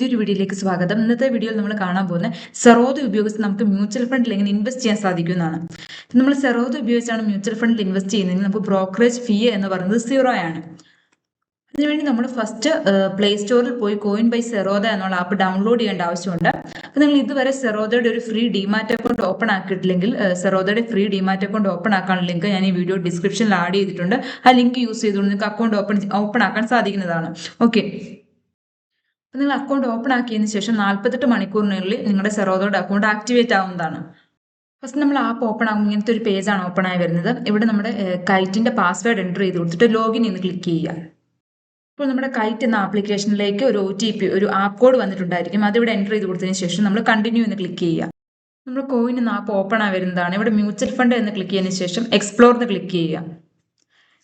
പുതിയൊരു വീഡിയോയിലേക്ക് സ്വാഗതം. ഇന്നത്തെ വീഡിയോയിൽ നമ്മൾ കാണാൻ പോകുന്ന സെറോദ ഉപയോഗിച്ച് നമുക്ക് മ്യൂച്വൽ ഫണ്ടിൽ എങ്ങനെ ഇൻവെസ്റ്റ് ചെയ്യാൻ സാധിക്കുന്നതാണ് നമ്മൾ സെറോദ ഉപയോഗിച്ചാണ് മ്യൂച്വൽ ഫണ്ടിൽ ഇൻവെസ്റ്റ് ചെയ്യുന്നതെങ്കിൽ നമുക്ക് ബ്രോക്കറേജ് ഫീ എന്ന് പറയുന്നത് സീറോ ആണ്. അതിനുവേണ്ടി നമ്മൾ ഫസ്റ്റ് പ്ലേ സ്റ്റോറിൽ പോയി കോയിൻ ബൈ സെറോദ എന്നുള്ള ആപ്പ് ഡൗൺലോഡ് ചെയ്യേണ്ട ആവശ്യമുണ്ട്. അപ്പോൾ നിങ്ങൾ ഇതുവരെ സെറോദയുടെ ഒരു ഫ്രീ ഡിമാറ്റ് അക്കൗണ്ട് ഓപ്പൺ ആക്കിയിട്ടില്ലെങ്കിൽ സെറോദയുടെ ഫ്രീ ഡിമാറ്റ് അക്കൗണ്ട് ഓപ്പൺ ആക്കാനുള്ള ലിങ്ക് ഞാൻ ഈ വീഡിയോ ഡിസ്ക്രിപ്ഷനിൽ ആഡ് ചെയ്തിട്ടുണ്ട്. ആ ലിങ്ക് യൂസ് ചെയ്തുകൊണ്ട് നിങ്ങൾക്ക് അക്കൗണ്ട് ഓപ്പൺ ഓപ്പൺ ആക്കാൻ സാധിക്കുന്നതാണ്. ഓക്കെ അപ്പോൾ നിങ്ങൾ അക്കൗണ്ട് ഓപ്പൺ ആക്കിയതിന് ശേഷം നാൽപ്പത്തെട്ട് മണിക്കൂറിനുള്ളിൽ നിങ്ങളുടെ സെറോദോയുടെ അക്കൗണ്ട് ആക്ടിവേറ്റ് ആവുന്നതാണ്. ഫസ്റ്റ് നമ്മൾ ആപ്പ് ഓപ്പൺ ആകുമ്പോൾ ഇങ്ങനത്തെ ഒരു പേജ് ആണ് ഓപ്പൺ ആയി വരുന്നത്. ഇവിടെ നമ്മുടെ കൈറ്റിന്റെ പാസ്വേഡ് എന്റർ ചെയ്ത് കൊടുത്തിട്ട് ലോഗിൻ എന്ന് ക്ലിക്ക് ചെയ്യുക. അപ്പോൾ നമ്മുടെ കൈറ്റ് എന്ന ആപ്ലിക്കേഷനിലേക്ക് ഒരു ഒ ടി പി ഒരു ആപ്പ് കോഡ് വന്നിട്ടുണ്ടായിരിക്കും. അതിവിടെ എന്റർ ചെയ്ത് കൊടുത്തതിന് ശേഷം നമ്മൾ കണ്ടിന്യൂ എന്ന് ക്ലിക്ക് ചെയ്യുക. നമ്മൾ കോയിൻ എന്ന ആപ്പ് ഓപ്പൺ ആയി വരുന്നതാണ്. ഇവിടെ മ്യൂച്വൽ ഫണ്ട് എന്ന് ക്ലിക്ക് ചെയ്തതിന് ശേഷം എക്സ്പ്ലോർ എന്ന് ക്ലിക്ക് ചെയ്യുക.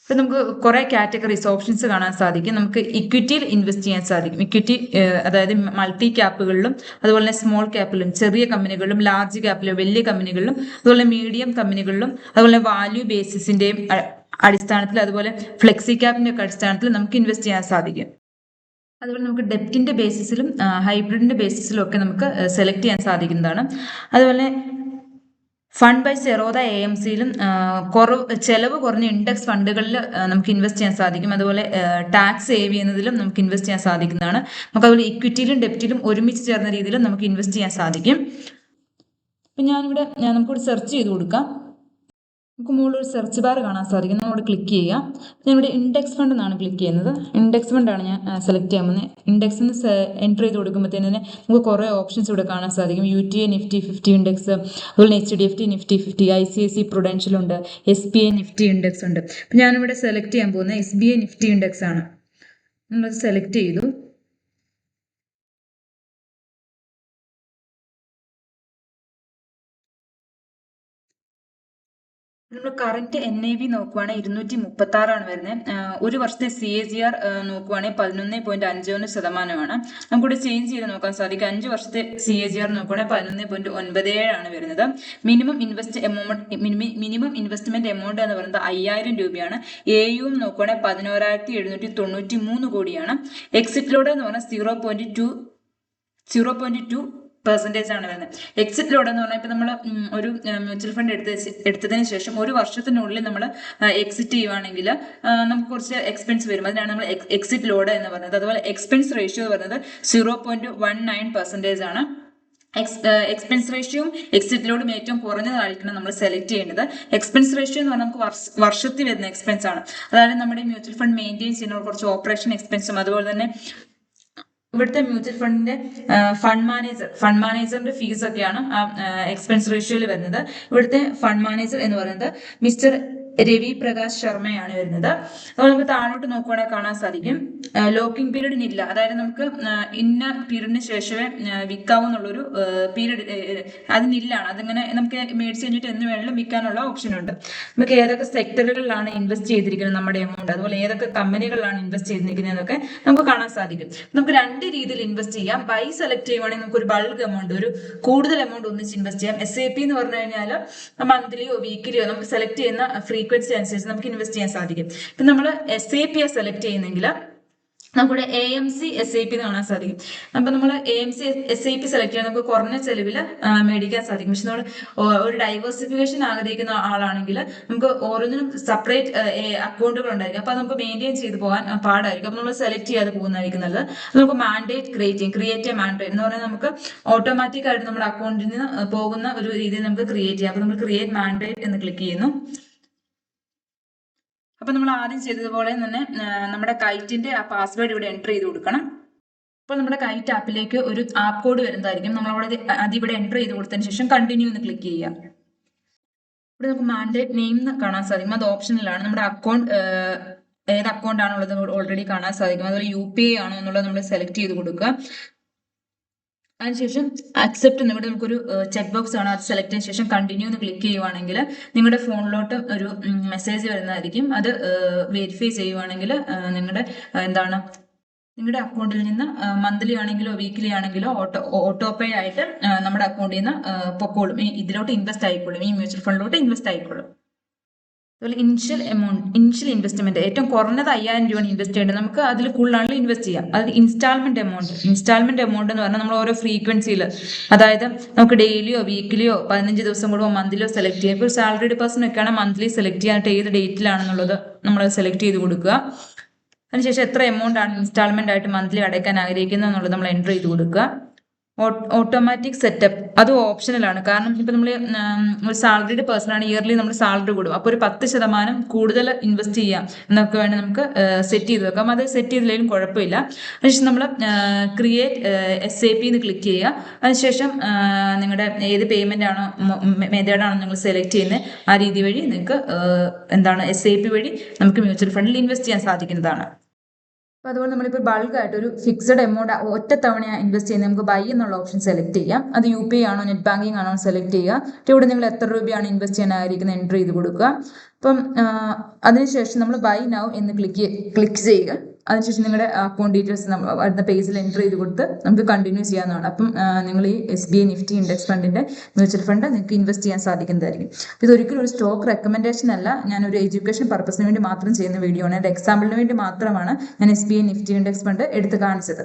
ഇപ്പം നമുക്ക് കുറേ കാറ്റഗറീസ് ഓപ്ഷൻസ് കാണാൻ സാധിക്കും. നമുക്ക് ഇക്വിറ്റിയിൽ ഇൻവെസ്റ്റ് ചെയ്യാൻ സാധിക്കും. ഇക്വിറ്റി അതായത് മൾട്ടി ക്യാപ്പുകളിലും അതുപോലെ തന്നെ സ്മോൾ ക്യാപ്പിലും ചെറിയ കമ്പനികളിലും ലാർജ് ക്യാപ്പിലും വലിയ കമ്പനികളിലും അതുപോലെ മീഡിയം കമ്പനികളിലും അതുപോലെ വാല്യൂ ബേസിസിന്റെയും അടിസ്ഥാനത്തിൽ അതുപോലെ ഫ്ലെക്സി ക്യാപ്പിന്റെ ഒക്കെ അടിസ്ഥാനത്തിൽ നമുക്ക് ഇൻവെസ്റ്റ് ചെയ്യാൻ സാധിക്കും. അതുപോലെ നമുക്ക് ഡെപ്റ്റിന്റെ ബേസിസിലും ഹൈബ്രിഡിന്റെ ബേസിസിലും ഒക്കെ നമുക്ക് സെലക്ട് ചെയ്യാൻ സാധിക്കുന്നതാണ്. അതുപോലെ fund by Zerodha A M സിയിലും കുറവ് ചെലവ് കുറഞ്ഞ ഇൻഡെക്സ് ഫണ്ടുകളിൽ നമുക്ക് ഇൻവെസ്റ്റ് ചെയ്യാൻ സാധിക്കും. അതുപോലെ ടാക്സ് സേവ് ചെയ്യുന്നതിലും നമുക്ക് ഇൻവെസ്റ്റ് ചെയ്യാൻ സാധിക്കുന്നതാണ്. നമുക്ക് അതുപോലെ ഇക്വിറ്റിയിലും ഡെപ്റ്റിലും ഒരുമിച്ച് ചേർന്ന രീതിയിലും നമുക്ക് ഇൻവെസ്റ്റ് ചെയ്യാൻ സാധിക്കും. അപ്പം ഞാനിവിടെ നമുക്കിവിടെ സെർച്ച് ചെയ്ത് കൊടുക്കാം. നമുക്ക് മുകളിൽ ഒരു സെർച്ച് ബാർ കാണാൻ സാധിക്കും നമ്മളോട് ക്ലിക്ക് ചെയ്യുക. ഞാനിവിടെ ഇൻഡെക്സ് ഫണ്ട് എന്നാണ് ക്ലിക്ക് ചെയ്യുന്നത്. ഇൻഡെക്സ് ഫണ്ടാണ് ഞാൻ സെലക്ട് ചെയ്യാൻ പോകുന്നത്. ഇൻഡെക്സ് എന്ന് എന്റർ ചെയ്ത് കൊടുക്കുമ്പോഴത്തേന് തന്നെ നമുക്ക് കുറേ ഓപ്ഷൻസ് ഇവിടെ കാണാൻ സാധിക്കും. U T A Nifty fifty index അതുപോലെ H D F T Nifty fifty I C I C prudential ഉണ്ട്. S B I Nifty index ഉണ്ട്. അപ്പം ഞാനിവിടെ സെലക്ട് ചെയ്യാൻ പോകുന്നത് S B I Nifty index ആണ്. നമ്മളത് സെലക്ട് ചെയ്തു. നമ്മൾ കറന്റ് എൻ ഐ വി നോക്കുവാണെങ്കിൽ ഇരുന്നൂറ്റി മുപ്പത്തി ആറാണ് വരുന്നത് ഒരു വർഷത്തെ സി എ ജി ആർ നോക്കുവാണെങ്കിൽ പതിനൊന്ന് പോയിന്റ് അഞ്ച് ഒന്ന് ശതമാനമാണ്. നമുക്കിവിടെ ചേഞ്ച് ചെയ്ത് നോക്കാൻ സാധിക്കും. അഞ്ച് വർഷത്തെ സി എ ജി ആർ നോക്കുവാണെങ്കിൽ പതിനൊന്ന് പോയിന്റ് ഒൻപത് ഏഴാണ് വരുന്നത് minimum invest amount minimum investment amount എന്ന് പറയുന്നത് അയ്യായിരം രൂപയാണ്. എ യുവും നോക്കുവാണെങ്കിൽ പതിനോരായിരത്തി എഴുന്നൂറ്റി തൊണ്ണൂറ്റി മൂന്ന് കോടിയാണ്. എക്സിറ്റ് ലോഡ് എന്ന് പറഞ്ഞാൽ zero point two zero point two percentage ആണ് വരുന്നത്. എക്സിറ്റ് ലോഡ് എന്ന് പറഞ്ഞാൽ ഇപ്പം നമ്മൾ ഒരു മ്യൂച്വൽ ഫണ്ട് എടുത്ത എടുത്തതിന് ശേഷം ഒരു വർഷത്തിനുള്ളിൽ നമ്മൾ എക്സിറ്റ് ചെയ്യുവാണെങ്കിൽ നമുക്ക് കുറച്ച് എക്സ്പെൻസ് വരും. അതിനാണ് നമ്മൾ എക്സിറ്റ് ലോഡ് എന്ന് പറയുന്നത്. അതുപോലെ എക്സ്പെൻസ് റേഷ്യോ പറയുന്നത് zero point one nine percentage ആണ്. എക്സ് എക്സ്പെൻസ് റേഷ്യോയും എക്സിറ്റ് ലോഡും ഏറ്റവും കുറഞ്ഞതായിരിക്കണം നമ്മൾ സെലക്ട് ചെയ്യേണ്ടത്. എക്സ്പെൻസ് റേഷ്യോ എന്ന് പറഞ്ഞാൽ നമുക്ക് വർഷത്തിൽ വരുന്ന എക്സ്പെൻസ് ആണ്. അതായത് നമ്മുടെ മ്യൂച്വൽ ഫണ്ട് മെയിന്റെയിൻ ചെയ്യുന്ന കുറച്ച് ഓപ്പറേഷൻ എക്സ്പെൻസും അതുപോലെ തന്നെ ഇവിടുത്തെ മ്യൂച്വൽ ഫണ്ടിന്റെ ഫണ്ട് മാനേജർ ഫണ്ട് മാനേജറിന്റെ ഫീസ് ഒക്കെയാണ് ആ എക്സ്പെൻസ് റേഷ്യോയിൽ വരുന്നത്. ഇവിടുത്തെ ഫണ്ട് മാനേജർ എന്ന് പറയുന്നത് മിസ്റ്റർ രവി പ്രകാശ് ശർമ്മയാണ് വരുന്നത്. അപ്പോൾ നമുക്ക് താഴോട്ട് നോക്കുവാണെങ്കിൽ കാണാൻ സാധിക്കും. ലോക്കിംഗ് പീരീഡിന് ഇല്ല അതായത് നമുക്ക് ഇന്ന പീരീഡിന് ശേഷമേ വിൽക്കാവൂ എന്നുള്ളൊരു പീരീഡ് അതിനില്ലാണ്. അതിങ്ങനെ നമുക്ക് മേടിച്ച് കഴിഞ്ഞിട്ട് എന്ന് വേണമെങ്കിലും വിൽക്കാനുള്ള ഓപ്ഷൻ ഉണ്ട് നമുക്ക് ഏതൊക്കെ സെക്ടറുകളിലാണ് ഇൻവെസ്റ്റ് ചെയ്തിരിക്കുന്നത് നമ്മുടെ എമൗണ്ട് അതുപോലെ ഏതൊക്കെ കമ്പനികളിലാണ് ഇൻവെസ്റ്റ് ചെയ്തിരിക്കുന്നത് എന്നൊക്കെ നമുക്ക് കാണാൻ സാധിക്കും. നമുക്ക് രണ്ട് രീതിയിൽ ഇൻവെസ്റ്റ് ചെയ്യാം. ബൈ സെലക്ട് ചെയ്യുവാണെങ്കിൽ നമുക്ക് ഒരു ബൾക്ക് എമൗണ്ട് ഒരു കൂടുതൽ എമൗണ്ട് ഒന്നിച്ച് ഇൻവെസ്റ്റ് ചെയ്യാം. എസ് എ പി എന്ന് പറഞ്ഞു കഴിഞ്ഞാൽ മന്ത്ലിയോ വീക്കിലിയോ നമുക്ക് സെലക്ട് ചെയ്യുന്ന ഫ്രീക്വൻസി അനുസരിച്ച് നമുക്ക് ഇൻവെസ്റ്റ് ചെയ്യാൻ സാധിക്കും. ഇപ്പം നമ്മൾ എസ് എ പി സെലക്ട് ചെയ്യുന്നെങ്കിൽ നമുക്കിവിടെ A M C S I P കാണാൻ സാധിക്കും. അപ്പൊ നമ്മൾ A M C S I P select ചെയ്യാൻ നമുക്ക് കുറഞ്ഞ ചെലവിൽ മേടിക്കാൻ സാധിക്കും. പക്ഷെ നമ്മൾ ഒരു ഡൈവേഴ്സിഫിക്കേഷൻ ആഗ്രഹിക്കുന്ന ആളാണെങ്കിൽ നമുക്ക് ഓരോന്നിനും സെപ്പറേറ്റ് അക്കൗണ്ടുകൾ ഉണ്ടായിരിക്കും. അപ്പൊ നമുക്ക് മെയിന്റെയിൻ ചെയ്ത് പോകാൻ പാടായിരിക്കും. അപ്പൊ നമ്മൾ സെലക്ട് ചെയ്യാതെ പോകുന്നതായിരിക്കും നല്ലത്. നമുക്ക് മാൻഡേറ്റ് ക്രിയേറ്റ് ചെയ്യും. ക്രിയേറ്റ് മാൻഡേറ്റ് എന്ന് പറഞ്ഞാൽ നമുക്ക് ഓട്ടോമാറ്റിക് ആയിട്ട് നമ്മുടെ അക്കൗണ്ടിൽ നിന്ന് പോകുന്ന ഒരു രീതിയിൽ നമുക്ക് ക്രിയേറ്റ് ചെയ്യാം. അപ്പൊ നമ്മൾ ക്രിയേറ്റ് മാൻഡേറ്റ് എന്ന് ക്ലിക്ക് ചെയ്യുന്നു. അപ്പൊ നമ്മൾ ആദ്യം ചെയ്തതുപോലെ തന്നെ നമ്മുടെ കൈറ്റിന്റെ ആ പാസ്വേഡ് ഇവിടെ എന്റർ ചെയ്ത് കൊടുക്കണം. അപ്പോൾ നമ്മുടെ കൈറ്റ് ആപ്പിലേക്ക് ഒരു ആപ്പ് കോഡ് വരുന്നതായിരിക്കും. നമ്മൾ അവിടെ അതിവിടെ എന്റർ ചെയ്ത് കൊടുത്തതിന് ശേഷം കണ്ടിന്യൂ എന്ന് ക്ലിക്ക് ചെയ്യുക. ഇവിടെ നമുക്ക് മാൻഡേറ്റ് നെയിം എന്ന് കാണാൻ സാധിക്കും. അത് ഓപ്ഷനിലാണ് നമ്മുടെ അക്കൗണ്ട് ഏത് അക്കൗണ്ട് ആണുള്ളത് ഓൾറെഡി കാണാൻ സാധിക്കും. അതുപോലെ യു പി ഐ ആണോ എന്നുള്ളത് നമ്മൾ സെലക്ട് ചെയ്ത് കൊടുക്കുക. അതിനുശേഷം അക്സെപ്റ്റ് എന്ന് ഇവിടെ നമുക്കൊരു ചെക്ക് ബോക്സ് ആണ് അത് സെലക്ട് ചെയ്ത ശേഷം കണ്ടിന്യൂ എന്ന് ക്ലിക്ക് ചെയ്യുവാണെങ്കിൽ നിങ്ങളുടെ ഫോണിലോട്ട് ഒരു മെസ്സേജ് വരുന്നതായിരിക്കും. അത് വെരിഫൈ ചെയ്യുവാണെങ്കിൽ നിങ്ങളുടെ എന്താണ് നിങ്ങളുടെ അക്കൗണ്ടിൽ നിന്ന് മന്ത്ലി ആണെങ്കിലോ വീക്ക്ലി ആണെങ്കിലോ ഓട്ടോ ഓട്ടോ പേ ആയിട്ട് നമ്മുടെ അക്കൗണ്ടിൽ നിന്ന് പൊക്കോളും. ഇതിലോട്ട് ഇൻവെസ്റ്റ് ആയിക്കോളും. ഈ മ്യൂച്വൽ ഫണ്ടിലോട്ട് ഇൻവെസ്റ്റ് ആയിക്കോളും. അതുപോലെ ഇനിഷ്യൽ എമൗണ്ട് ഇനിഷ്യൽ ഇൻവെസ്റ്റ്മെന്റ് ഏറ്റവും കുറഞ്ഞത് അയ്യായിരം രൂപയാണ് ഇൻവെസ്റ്റ് ചെയ്യേണ്ടത്. നമുക്ക് അതിൽ കൂടുതലാണെങ്കിൽ ഇൻവെസ്റ്റ് ചെയ്യാം. അതിൽ ഇൻസ്റ്റാൾമെന്റ് എമൗണ്ട് ഇൻസ്റ്റാൾമെന്റ് എമൗണ്ട് എന്ന് പറഞ്ഞാൽ നമ്മൾ ഓരോ ഫ്രീക്വൻസിയിൽ അതായത് നമുക്ക് ഡെയിലിയോ വീക്കിലിയോ പതിനഞ്ച് ദിവസം കൂടുമ്പോൾ മന്ത്ലിയോ സെലക്ട് ചെയ്യാം. ഇപ്പോൾ സാലറിഡ് പേഴ്സൺ ഒക്കെയാണ് മന്ത്ലി സെലക്ട് ചെയ്യാനായിട്ട് ഏത് ഡേറ്റിലാണെന്നുള്ളത് നമ്മൾ സെലക്ട് ചെയ്ത് കൊടുക്കുക. അതിനുശേഷം എത്ര എമൗണ്ട് ആണ് ഇൻസ്റ്റാൾമെന്റ് ആയിട്ട് മന്ത്ലി അടയ്ക്കാൻ ആഗ്രഹിക്കുന്നത് എന്നുള്ളത് നമ്മൾ എന്റർ ചെയ്ത് കൊടുക്കുക. ഓട്ടോമാറ്റിക് സെറ്റപ്പ് അത് ഓപ്ഷണലാണ് കാരണം ഇപ്പൊ നമ്മൾ ഒരു സാലറിഡ് പേഴ്സൺ ആണ് ഇയർലി നമ്മൾ സാലറി കൂടും. അപ്പോൾ ഒരു പത്ത് ശതമാനം കൂടുതൽ ഇൻവെസ്റ്റ് ചെയ്യാം എന്നൊക്കെ വേണമെങ്കിൽ നമുക്ക് സെറ്റ് ചെയ്ത് വെക്കാം. അത് സെറ്റ് ചെയ്തില്ലെങ്കിലും കുഴപ്പമില്ല. അതിനുശേഷം നമ്മൾ ക്രിയേറ്റ് എസ് എ പി എന്ന് ക്ലിക്ക് ചെയ്യുക. അതിനുശേഷം നിങ്ങളുടെ ഏത് പേയ്മെന്റ് ആണോ മെത്തേഡാണോ നിങ്ങൾ സെലക്ട് ചെയ്യുന്നത് ആ രീതി വഴി നിങ്ങൾക്ക് എന്താണ് എസ് പി വഴി നമുക്ക് മ്യൂച്വൽ ഫണ്ടിൽ ഇൻവെസ്റ്റ് ചെയ്യാൻ സാധിക്കുന്നതാണ്. അപ്പോൾ അതുപോലെ നമ്മളിപ്പോൾ ബൾക്കായിട്ട് ഒരു ഫിക്സഡ് എമൗണ്ട് ഒറ്റ തവണ ഇൻവെസ്റ്റ് ചെയ്യുന്നത് നമുക്ക് ബൈ എന്നുള്ള ഓപ്ഷൻ സെലക്ട് ചെയ്യാം. അത് യു പി ആണോ നെറ്റ് ബാങ്കിങ് ആണോ സെലക്ട് ചെയ്യുക. എന്നിട്ട് ഇവിടെ നിങ്ങൾ എത്ര രൂപയാണ് ഇൻവെസ്റ്റ് ചെയ്യാൻ ആയിരിക്കുന്നത് എൻട്രി ചെയ്ത് കൊടുക്കുക. അപ്പം അതിനുശേഷം നമ്മൾ ബൈ നൗ എന്ന് ക്ലിക്ക് ക്ലിക്ക് ചെയ്യുക. അതിനുശേഷം നിങ്ങളുടെ അക്കൗണ്ട് ഡീറ്റെയിൽസ് നമ്മൾ വരുന്ന പേജിൽ എന്റർ ചെയ്ത് കൊടുത്ത് നമുക്ക് കണ്ടിന്യൂ ചെയ്യാവുന്നതാണ്. അപ്പം നിങ്ങൾ ഈ S B I Nifty index ഫണ്ടിന്റെ മ്യൂച്വൽ ഫണ്ട് നിങ്ങൾക്ക് ഇൻവെസ്റ്റ് ചെയ്യാൻ സാധിക്കുന്നതായിരിക്കും. അപ്പോൾ ഇതൊരിക്കലും ഒരു സ്റ്റോക്ക് റെക്കമെൻഡേഷൻ അല്ല. ഞാൻ ഒരു എഡ്യൂക്കേഷൻ പർപ്പസിന് വേണ്ടി മാത്രം ചെയ്യുന്ന വീഡിയോ ആണ്. എന്റെ എക്സാമ്പിളിന് വേണ്ടി മാത്രമാണ് ഞാൻ S B I Nifty index fund എടുത്ത് കാണിച്ചത്.